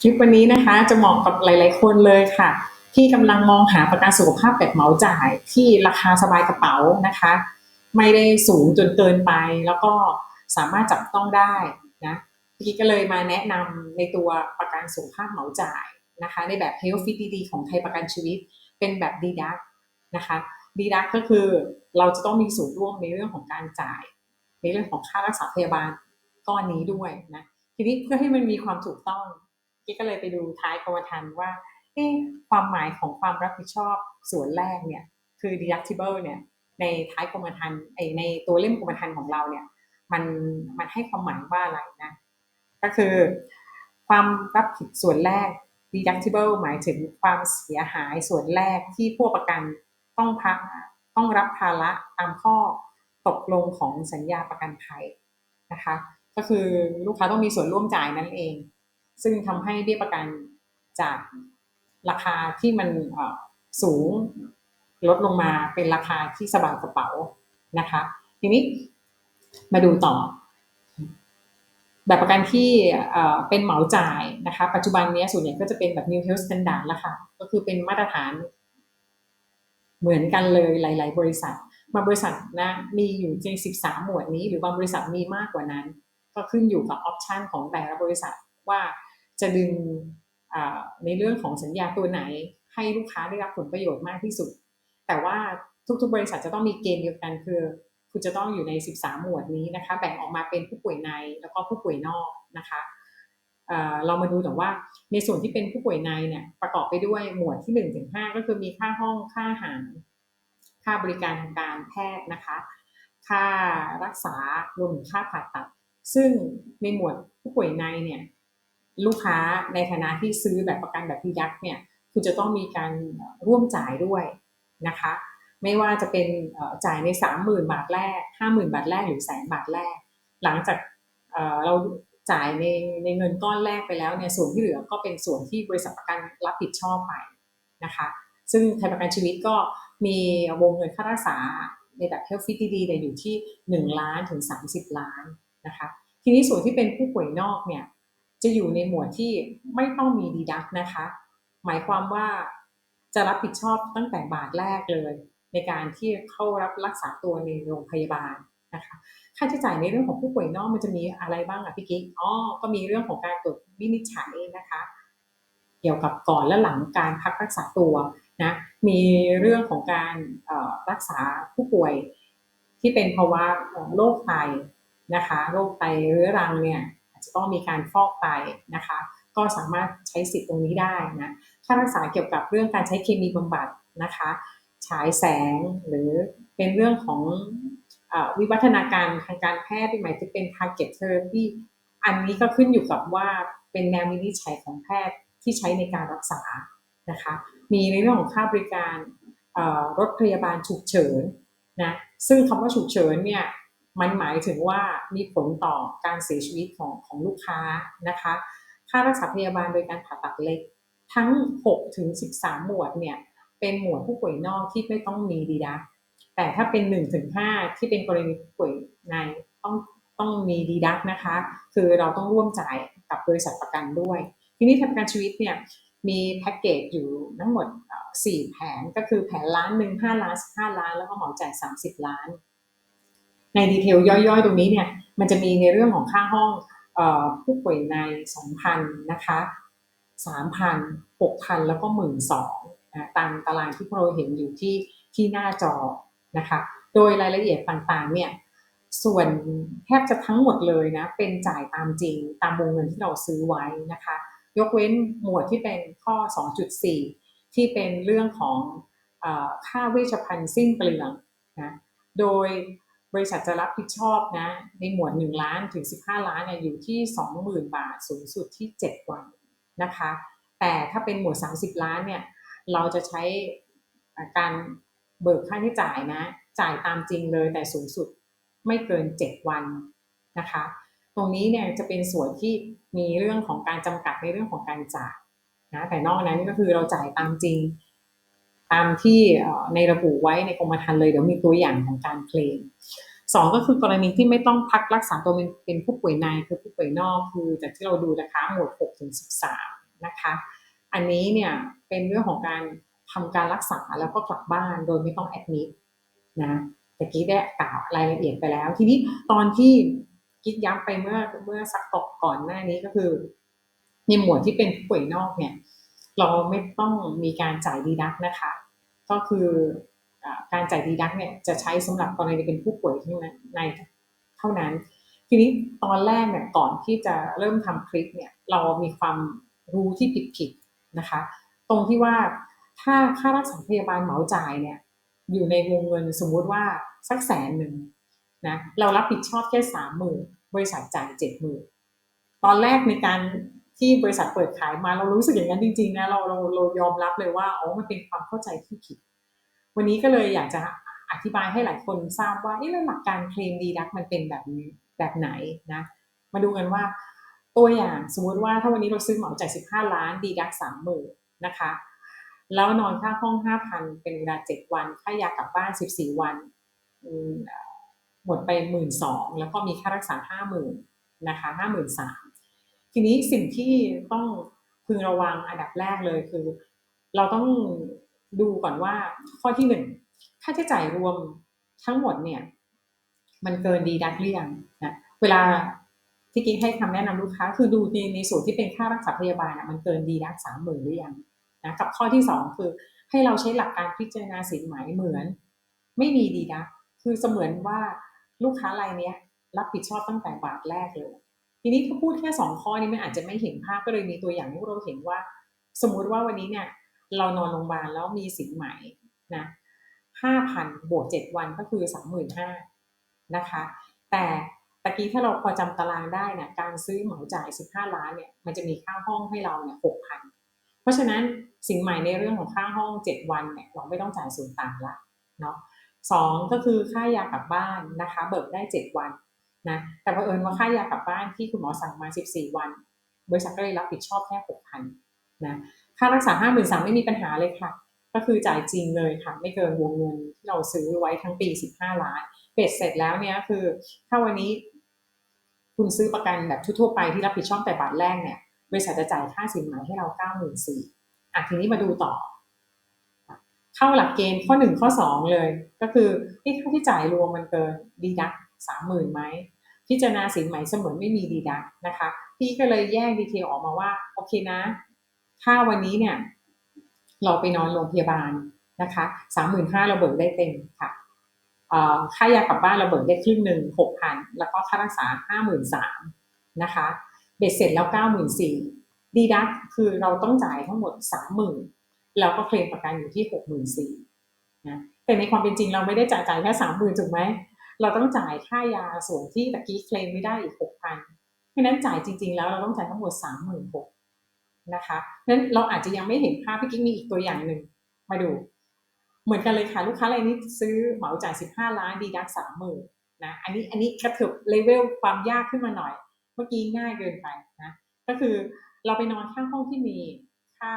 คลิปวันนี้นะคะจะเหมาะกับหลาย ๆ คนเลยค่ะ ที่กำลังมองหาประกันสุขภาพแบบเหมาจ่าย ที่ราคาสบายกระเป๋านะคะ ไม่ได้สูงจนเกินไป แล้วก็สามารถจับต้องได้นะพี่ก็เลยมาแนะนำในตัวประกันสุขภาพเหมาจ่ายนะคะ ในแบบ Health Fit ดีๆของไทยประกันชีวิต เป็นแบบดีดักนะคะดีดักก็คือเราจะต้องมีส่วนร่วมในเรื่องของการจ่าย ในเรื่องของค่ารักษาพยาบาลก้อนนี้ด้วยนะทีนี้เพื่อให้มันมีความถูกต้อง กิ๊กก็เลยไปดูท้ายกรมธรรม์ว่าความหมายของความรับผิดชอบส่วนแรกเนี่ยคือ deductible เนี่ยในท้ายกรมธรรม์ไอในตัวเล่มกรมธรรม์ของเราเนี่ยมันมันให้ความหมายว่าอะไรนะ ก็คือความรับผิดส่วนแรก deductible หมายถึงความเสียหายส่วนแรกที่ผู้ประกันต้องพักต้องรับภาระตามข้อตกลงของสัญญาประกันภัยนะคะ ก็คือลูกค้าต้องมีส่วนร่วมจ่ายนั่นเอง ซึ่งทำให้เบี้ยประกันจากราคาที่มันสูงลดลงมาเป็นราคาที่สบายกระเป๋านะคะ ทีนี้มาดูต่อ แบบประกันที่เป็นเหมาจ่ายนะคะ ปัจจุบันนี้ส่วนใหญ่ก็จะเป็นแบบ New Health Standard แล้วค่ะ ก็คือเป็นมาตรฐานเหมือนกันเลยหลาย ๆ บริษัทบางบริษัทนะมีอยู่ใน13 หมวดนี้ หรือบางบริษัทมีมากกว่านั้น ก็ขึ้นอยู่กับออปชันของแต่ละบริษัทว่า จะดึงในเรื่องของสัญญาตัวไหน ให้ลูกค้าได้รับผลประโยชน์มากที่สุด แต่ว่าทุกๆ บริษัทจะต้องมีเกณฑ์เดียวกันคือคุณจะต้องอยู่ใน 13 หมวดนี้นะคะ แบ่งออกมาเป็นผู้ป่วยในแล้วก็ผู้ป่วยนอกนะคะเรามาดูแต่ว่าในส่วนที่เป็นผู้ป่วยในเนี่ยประกอบไปด้วยหมวดที่1นถึงหก็คือมีค่าห้องค่าอาหาร ค่าบริการทางการแพทย์นะคะ ค่ารักษารวมถึงค่าผ่าตัด ซึ่งในหมวดผู้ป่วยในเนี่ย ลูกค้าในฐานะที่ซื้อแบบประกันแบบพีดักเนี่ยคุณจะต้องมีการร่วมจ่ายด้วยนะคะ ไม่ว่าจะเป็นจ่ายใน 30,000 บาทแรก 50,000 บาทแรกหรือแสนบาทแรก หลังจากเราจ่ายในในเงินก้อนแรกไปแล้วเนี่ยส่วนที่เหลือก็เป็นส่วนที่บริษัทประกันรับผิดชอบไปนะคะ ซึ่งไทยประกันชีวิตก็มีวงเงินค่ารักษาในแบบ Health Fit ดีๆอยู่ที่ 1 ล้านถึง 30 ล้านนะคะ ทีนี้ส่วนที่เป็นผู้ป่วยนอกเนี่ย จะอยู่ในหมวดที่ไม่ต้องมีดีดักนะคะ หมายความว่าจะรับผิดชอบตั้งแต่บาทแรกเลย ในการที่เข้ารับรักษาตัวในโรงพยาบาลนะคะค่าใช้จ่ายในเรื่องของผู้ป่วยนอกมันจะมีอะไรบ้างอะพี่กิ๊กอ๋อก็มีเรื่องของการตรวจวินิจฉัยนะคะ เกี่ยวกับก่อนและหลังการพักรักษาตัวนะมีเรื่องของการรักษาผู้ป่วยที่เป็นภาวะโรคไตนะคะโรคไตเรื้อรังเนี่ย จะต้องมีการฟอกไตนะคะ ก็สามารถใช้สิทธิ์ตรงนี้ได้นะค่ารักษาเกี่ยวกับเรื่องการใช้เคมีบำบัดนะคะฉายแสงหรือเป็นเรื่องของอวิวัฒนาการทางการแพทย์หมายถึงเป็น target therapy อันนี้ก็ขึ้นอยู่กับว่าเป็นแนววินิจฉัยของแพทย์ที่ใช้ในการรักษานะคะ มีในเรื่องของค่าบริการรถพยาบาลฉุกเฉินนะซึ่งคำว่าฉุกเฉินเนี่ย มันหมายถึงว่ามีผลต่อการเสียชีวิตของของลูกค้านะคะ ค่ารักษาพยาบาลโดยการผ่าตัดเล็ก ทั้ง6ถึง13 หมวดเนี่ยเป็นหมวดผู้ป่วยนอกที่ไม่ต้องมีดีดักแต่ถ้าเป็น1ถึง5ที่เป็นกรณีผู้ป่วยในต้องต้องมีดีดักนะคะ คือเราต้องร่วมจ่ายกับบริษัทประกันด้วย ทีนี้ทางประกันชีวิตเนี่ยมีแพ็กเกจอยู่ทั้งหมด 4 แผนก็คือแผนล้านหนึ่ง5ล้าน15ล้าน แล้วก็หมอจ่าย 30 ล้าน ในดีเทลย่อยๆ ตรงนี้เนี่ยมันจะมีในเรื่องของค่าห้องผู้ป่วยใน 2,000 นะคะ 3,000 6,000 แล้วก็ 12,000นะตามตารางที่เราเห็นอยู่ที่ที่หน้าจอนะคะ โดยรายละเอียดต่างๆ เนี่ย ส่วนแทบจะทั้งหมดเลยนะ เป็นจ่ายตามจริงตามวงเงินที่เราซื้อไว้นะคะ ยกเว้นหมวดที่เป็นข้อ 2.4 ที่เป็นเรื่องของอค่าเวชภัณฑ์สิ้นเปลืองนะ โดย บริษัทจะรับผิดชอบนะในหมวด 1 ล้านถึง 15 ล้านเนี่ยอยู่ที่ 20,000 บาทสูงสุดที่ 7 วันนะคะ แต่ถ้าเป็นหมวด 30 ล้านเนี่ยเราจะใช้การเบิกค่าใช้จ่ายนะ จ่ายตามจริงเลยแต่สูงสุดไม่เกิน 7 วันนะคะ ตรงนี้เนี่ยจะเป็นส่วนที่มีเรื่องของการจำกัดในเรื่องของการจ่ายนะแต่นอกนั้นก็คือเราจ่ายตามจริง ตามที่ในระบุไว้ในกรมธรรม์เลยเดี๋ยวมีตัวอย่างของการเคลมสองก็คือกรณีที่ไม่ต้องพักรักษาตัวเป็นผู้ป่วยในคือผู้ป่วยนอกคือจากที่เราดูนะคะหมวด6ถึง13นะคะ อันนี้เนี่ยเป็นเรื่องของการทำการรักษาแล้วก็กลับบ้านโดยไม่ต้องแอดมิดนะตะกี้ได้กล่าวรายละเอียดไปแล้ว ทีนี้ตอนที่กิ๊กย้ำไปเมื่อเมื่อสักตกก่อนหน้านี้ก็คือในหมวดที่เป็นผู้ป่วยนอกเนี่ย เราไม่ต้องมีการจ่ายดีดักนะคะ ก็คืออการจ่ายดีดักเนี่ยจะใช้สำหรับกรณีเป็นผู้ป่วยที่ในเท่านั้น ทีนี้ตอนแรกเนี่ยก่อนที่จะเริ่มทำคลิปเนี่ยเรามีความรู้ที่ผิดๆนะคะ ตรงที่ว่าถ้าค่ารักษาพยาบาลเหมาจ่ายเนี่ยอยู่ในวงเงินสมมุติว่าสักแสนหนึ่งนะเรารับผิดชอบแค่สามหมื่นบริษัทจ่ายเจ็ดหมื่นตอนแรกในการ ที่บริษัทเปิดขายมาเรารู้สึกอย่างนั้นจริงๆนะเราเราเรายอมรับเลยว่าอ๋อมันเป็นความเข้าใจที่ผิด วันนี้ก็เลยอยากจะอธิบายให้หลายคนทราบว่าเอ๊ะหลักการเคลมดีดักมันเป็นแบบนี้แบบไหนนะมาดูกันว่าตัวอย่างสมมุติว่าถ้าวันนี้เราซื้อเหมาจ่าย15 ล้านดีดักสามหมื่นนะคะแล้วนอนค่าห้อง 5,000 เป็นเวลา 7 วัน ค่ายากลับบ้าน 14 วัน หมดไปหมื่นสองแล้วก็มีค่ารักษาห้าหมื่นะคะห้าหมื่นสาม ทีนี้สิ่งที่ต้องพึงระวังอันดับแรกเลยคือ เราต้องดูก่อนว่าข้อที่หนึ่งค่าใช้จ่ายรวมทั้งหมดเนี่ย มันเกินดีดักเรียงนะเวลาที่กิ๊กให้คำแนะนำลูกค้า คือดูในในส่วนที่เป็นค่ารักษาพยาบาลอะมันเกินดีดักสามหมื่นหรือยังนะกับข้อที่สองคือ ให้เราใช้หลักการพิจารณาสินไหมเหมือน ไม่มีดีดักคือเสมือนว่าลูกค้ารายนี้รับผิดชอบตั้งแต่บาทแรกเลย ทีนี้ถ้าพูดแค่สองข้อนี้มันอาจจะไม่เห็นภาพก็เลยมีตัวอย่างให้เราเห็นว่า สมมุติว่าวันนี้เนี่ยเรานอนโรงพยาบาลแล้วมีสินไหมนะห้าพันบวกเจ็ดวันก็คือสามหมื่นห้านะคะ แต่ตะกี้ถ้าเราพอจำตารางได้เนี่ยการซื้อเหมาจ่ายสิบห้าล้านเนี่ยมันจะมีค่าห้องให้เราเนี่ยหกพันเพราะฉะนั้นสิ่งใหม่ในเรื่องของค่าห้องเจ็ดวันเนี่ยเราไม่ต้องจ่ายส่วนต่างละเนาะสองก็คือค่ายากลับบ้านนะคะ เบิกได้เจ็ดวัน นะแต่พอเอิญว่าค่ายากลับบ้านที่คุณหมอสั่งมาสิบสี่วัน บริษัทก็เลยรับผิดชอบแค่หกพันนะค่ารักษาห้าหมื่นสามไม่มีปัญหาเลยค่ะ ก็คือจ่ายจริงเลยค่ะ ไม่เกินวงเงินที่เราซื้อไว้ทั้งปีสิบห้าล้านเบ็ดเสร็จแล้วเนี่ยคือ ถ้าวันนี้ คุณซื้อประกันแบบทั่วไปที่รับผิดชอบแต่บาทแรกเนี่ยบริษัทจะจ่ายค่าสินไหมให้เราเก้าหมื่นสี่อะทีนี้มาดูต่อ เข้าหลักเกณฑ์ข้อหนึ่งข้อสองเลย ก็คือที่ค่าที่จ่ายรวมมันเกินดีดักสามหมื่นไหม พิจารณาสินไหมเสมือนไม่มีดีดักนะคะพี่ก็เลยแยกดีเทลออกมาว่าโอเคนะ ถ้าวันนี้เนี่ย เราไปนอนโรงพยาบาลนะคะสามหมื่นห้าเราเบิกได้เต็มค่ะค่ายากลับบ้านเราเบิกได้ครึ่งหนึ่งหกพันแล้วก็ค่ารักษาห้าหมื่นสามนะคะเบ็ดเสร็จแล้วเก้าหมื่นสี่ดีดักคือเราต้องจ่ายทั้งหมดสามหมื่นแล้วก็เคลมประกันอยู่ที่หกหมื่นสี่นะแต่ในความเป็นจริงเราไม่ได้จ่ายจ่ายแค่สามหมื่นถูกไหม เราต้องจ่ายค่ายาส่วนที่ตะกี้เคลมไม่ได้อีกหกพันเพราะนั้นจ่ายจริง ๆ แล้วเราต้องจ่ายทั้งหมดสามหมื่นหกนะคะนั้นเราอาจจะยังไม่เห็นภาพพี่กิ๊กมีอีกตัวอย่างหนึ่งมาดู เหมือนกันเลยค่ะ ลูกค้ารายนี้ซื้อเหมาจ่ายสิบห้าล้านดีดักสามหมื่นนะอันนี้อันนี้กระเถิบเลเวลความยากขึ้นมาหน่อย เมื่อกี้ง่ายเกินไปนะก็คือเราไปนอนข้างห้องที่มีค่า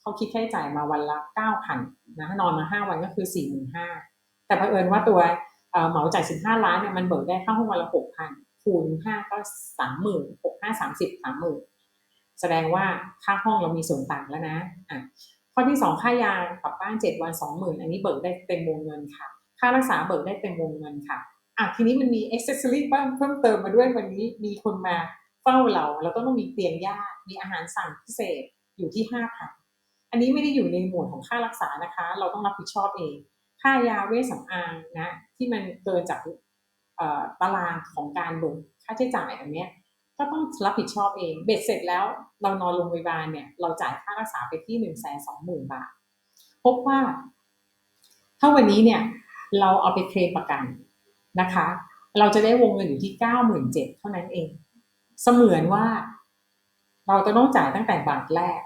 เขาคิดค่าใช้จ่ายมาวันละเก้าพันนะนอนมาห้าวันก็คือสี่หมื่นห้าแต่เผอิญว่าตัว เหมาจ่ายสิบห้าล้านเนี่ยมันเบิกได้ค่าห้องวันละหกพันคูณห้าก็สามหมื่นหกห้าสามสิบสามหมื่นแสดงว่าค่าห้องเรามีส่วนต่างแล้วนะอะข้อที่สองค่ายากลับบ้านเจ็ดวันสองหมื่นอันนี้เบิกได้เต็มวงเงินค่ะ ค่ารักษาเบิกได้เต็มวงเงินค่ะอะทีนี้มันมีเอ็กเซสซอรี่เพิ่มเติมมาด้วยวันนี้มีคนมาเฝ้าเราแล้วก็ต้องมีเตียงญามีอาหารสั่งพิเศษอยู่ที่ห้าพันอันนี้ไม่ได้อยู่ในหมวดของค่ารักษานะคะ เราต้องรับผิดชอบเอง ค่ายาเวชสำอางนะ ที่มันเกินจากตารางของการเบิกค่าใช้จ่ายอันนี้ก็ต้องรับผิดชอบเอง เบ็ดเสร็จแล้วเรานอนโรงพยาบาลเนี่ย เราจ่ายค่ารักษาไปที่หนึ่งแสนสองหมื่นบาท พบว่า ถ้าวันนี้เนี่ย เราเอาไปเคลมประกันนะคะ เราจะได้วงเงินอยู่ที่เก้าหมื่นเจ็ดเท่านั้นเอง เสมือนว่า เราจะต้องจ่ายตั้งแต่บาทแรก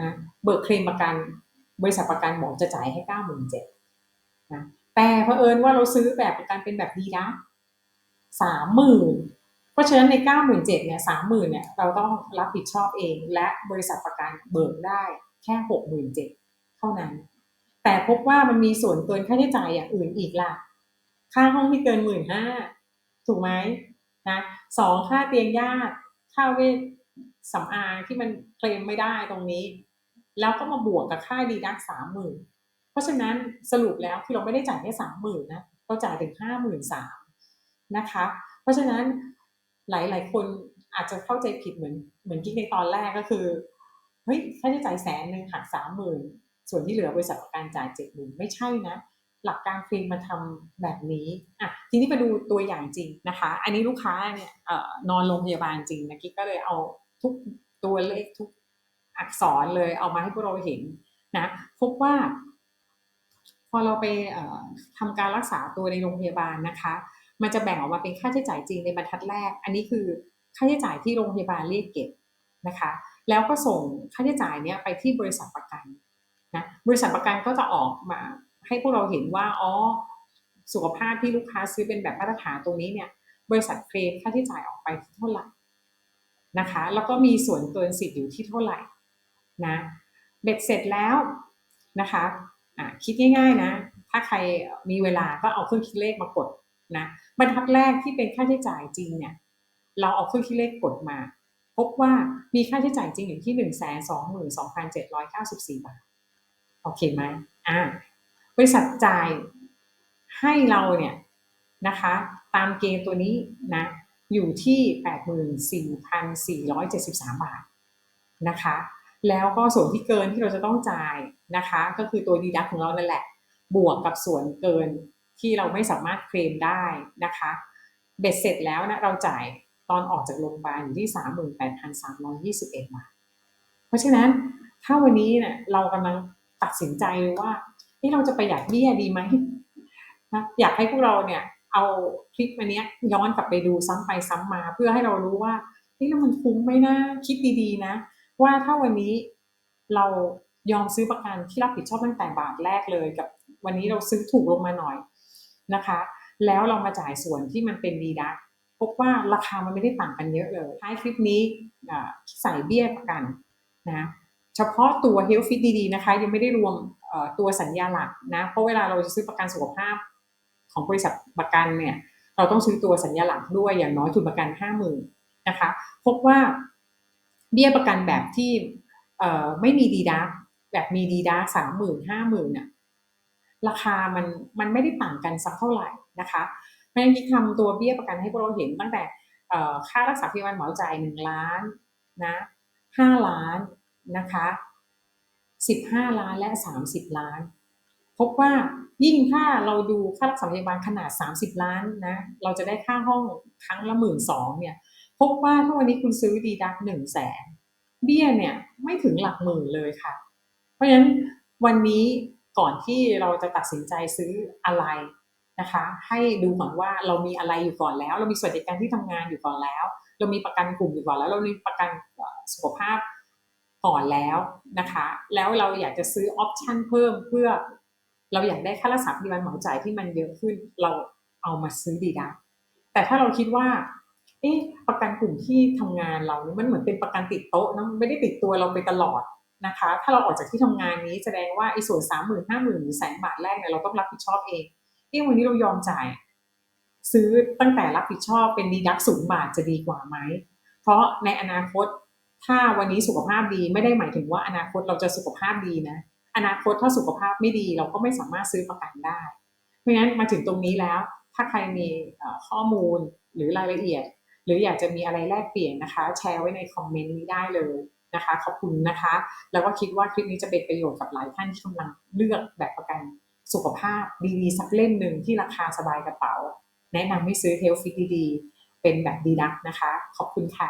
นะเบิกเคลมประกัน บริษัทประกันบอกจะจ่ายให้เก้าหมื่นเจ็ด นะแต่เผอิญว่าเราซื้อแบบประกันเป็นแบบดีนะสามหมื่นเพราะฉะนั้นในเก้าหมื่นเจ็ดเนี่ยสามหมื่นเนี่ยเราต้องรับผิดชอบเอง และบริษัทประกันเบิกได้แค่หกหมื่นเจ็ดเท่านั้น แต่พบว่ามันมีส่วนเกินค่าใช้จ่ายอย่างอื่นอีกล่ะ ค่าห้องที่เกินหมื่นห้าถูกไหมนะสองค่าเตียงญาติค่าเวชสำอางที่มันเคลมไม่ได้ตรงนี้ แล้วก็มาบวกกับค่าดีดักสามหมื่น ราะฉะนั้นสรุปแล้วคือเราไม่ได้จ่ายแค่สามหมื่นนะเราจ่ายถึงห้าหมื่นสามนะคะ เพราะฉะนั้นหลาย ๆ คนอาจจะเข้าใจผิดเหมือนเหมือนกิ๊กในตอนแรกก็คือเฮ้ยค่าใช้จ่ายแสนหนึ่งหักสามหมื่นส่วนที่เหลือบริษัทประกันจ่ายเจ็ดหมื่นไม่ใช่นะ หลักการฟรีมาทำแบบนี้อะทีนี้มาดูตัวอย่างจริงนะคะ อันนี้ลูกค้าเนี่ยอนอนโรงพยาบาลจริงนะกิ๊กก็เลยเอาทุกตัวเลขทุกอักษรเลยเอามาให้พวกเราเห็นนะพบว่า พอเราไปทำการรักษาตัวในโรงพยาบาลนะคะ มันจะแบ่งออกมาเป็นค่าใช้จ่ายจริงในบรรทัดแรก อันนี้คือค่าใช้จ่ายที่โรงพยาบาลเรียกเก็บนะคะ แล้วก็ส่งค่าใช้จ่ายเนี้ยไปที่บริษัทประกันนะบริษัทประกันก็จะออกมาให้พวกเราเห็นว่าอ๋อสุขภาพที่ลูกค้าซื้อเป็นแบบมาตรฐานตรงนี้เนี่ยบริษัทเคลมค่าใช้จ่ายออกไปที่เท่าไหร่นะคะ แล้วก็มีส่วนเกินสิทธิ์อยู่ที่เท่าไหร่นะเบ็ดเสร็จแล้วนะคะ คิดง่ายๆนะ ถ้าใครมีเวลาก็เอาเครื่องคิดเลขมากดนะบรรทัดแรกที่เป็นค่าใช้จ่ายจริงเนี่ย เราเอาเครื่องคิดเลขกดมา พบว่ามีค่าใช้จ่ายจริงอยู่ที่หนึ่งแสนสองหมื่นสองพันเจ็ดร้อยเก้าสิบสี่บาท โอเคไหมอ่าบริษัทจ่ายให้เราเนี่ยนะคะ ตามเกณฑ์ตัวนี้นะอยู่ที่ 84,473 บาทนะคะ แล้วก็ส่วนที่เกินที่เราจะต้องจ่ายนะคะ ก็คือตัวดีดักของเรานั่นแหละ บวกกับส่วนเกินที่เราไม่สามารถเคลมได้นะคะ เบ็ดเสร็จแล้วนะเราจ่ายตอนออกจากโรงพยาบาลอยู่ที่ 38,321 บาท เพราะฉะนั้นถ้าวันนี้เนะี่ยเรากำลังตัดสินใจว่าที่เราจะประหยัดเบี้ยดีไหมนะอยากให้พวกเราเนี่ยเอาคลิปอันนี้ย้อนกลับไปดูซ้ำไปซ้ำมา เพื่อให้เรารู้ว่านี่แล้วมันคุ้มไหมนะคิดดีๆนะ ว่าถ้าวันนี้เรายอมซื้อประกันที่รับผิดชอบตั้งแต่บาทแรกเลยกับวันนี้เราซื้อถูกลงมาหน่อยนะคะ แล้วเรามาจ่ายส่วนที่มันเป็นดีดักพบว่าราคามันไม่ได้ต่างกันเยอะเลยท้ายคลิปนี้ใส่เบี้ยประกันนะเฉพาะตัว Health Fit ดีๆนะคะ ยังไม่ได้รวมตัวสัญญาหลักนะ เพราะเวลาเราจะซื้อประกันสุขภาพของบริษัทประกันเนี่ย เราต้องซื้อตัวสัญญาหลักด้วยอย่างน้อยทุนประกันห้าหมื่นนะคะ พบว่า เบี้ยประกันแบบที่ไม่มีดีดักแบบมีดีดักสามหมื่นห้าหมื่นเนี่ยราคามันมันไม่ได้ต่างกันสักเท่าไหร่นะคะเพราะฉะนั้นที่ทำตัวเบี้ยประกันให้พวกเราเห็นตั้งแต่ค่ารักษาพยาบาลหมอจ่ายหนึ่งล้านนะห้าล้านนะคะ15ล้านและ30ล้าน พบว่ายิ่งถ้าเราดูค่ารักษาพยาบาลขนาด30ล้านนะเราจะได้ค่าห้องครั้งละหมื่นสองเนี่ย พบว่าถ้าวันนี้คุณซื้อดีดักหนึ่งแสนเบี้ยเนี่ยไม่ถึงหลักหมื่นเลยค่ะ เพราะฉะนั้นวันนี้ก่อนที่เราจะตัดสินใจซื้ออะไรนะคะ ให้ดูก่อนว่าเรามีอะไรอยู่ก่อนแล้ว เรามีสวัสดิการที่ทำงานอยู่ก่อนแล้ว เรามีประกันกลุ่มอยู่ก่อนแล้ว เรามีประกันสุขภาพก่อนแล้วนะคะ แล้วเราอยากจะซื้อออปชันเพิ่มเพื่อเราอยากได้ค่ารักษาพยาบาลเหมาจ่ายที่มันเยอะขึ้น เราเอามาซื้อดีดักแต่ถ้าเราคิดว่า เอ๊ะประกันกลุ่มที่ทำงานเรานี่มันเหมือนเป็นประกันติดโต๊ะนะไม่ได้ติดตัวเราไปตลอดนะคะ ถ้าเราออกจากที่ทำงานนี้แสดงว่าไอ้ส่วนสามหมื่นห้าหมื่นหรือแสนบาทแรกเนี่ยเราต้องรับผิดชอบเองเอ๊ะวันนี้เรายอมจ่าย ซื้อตั้งแต่รับผิดชอบเป็นดีดักศูนย์บาทจะดีกว่าไหม เพราะในอนาคตถ้าวันนี้สุขภาพดีไม่ได้หมายถึงว่าอนาคตเราจะสุขภาพดีนะ อนาคตถ้าสุขภาพไม่ดีเราก็ไม่สามารถซื้อประกันได้ เพราะฉะนั้นมาถึงตรงนี้แล้ว ถ้าใครมีข้อมูลหรือรายละเอียด หรืออยากจะมีอะไรแลกเปลี่ยนนะคะ แชร์ไว้ในคอมเมนต์นี้ได้เลยนะคะ ขอบคุณนะคะ แล้วก็คิดว่าคลิปนี้จะเป็นประโยชน์กับหลายท่านที่กำลังเลือกแบบประกันสุขภาพดีๆสักเล่มหนึ่งที่ราคาสบายกระเป๋า แนะนำให้ซื้อเฮลฟิตดีๆเป็นแบบดีดักนะคะ ขอบคุณค่ะ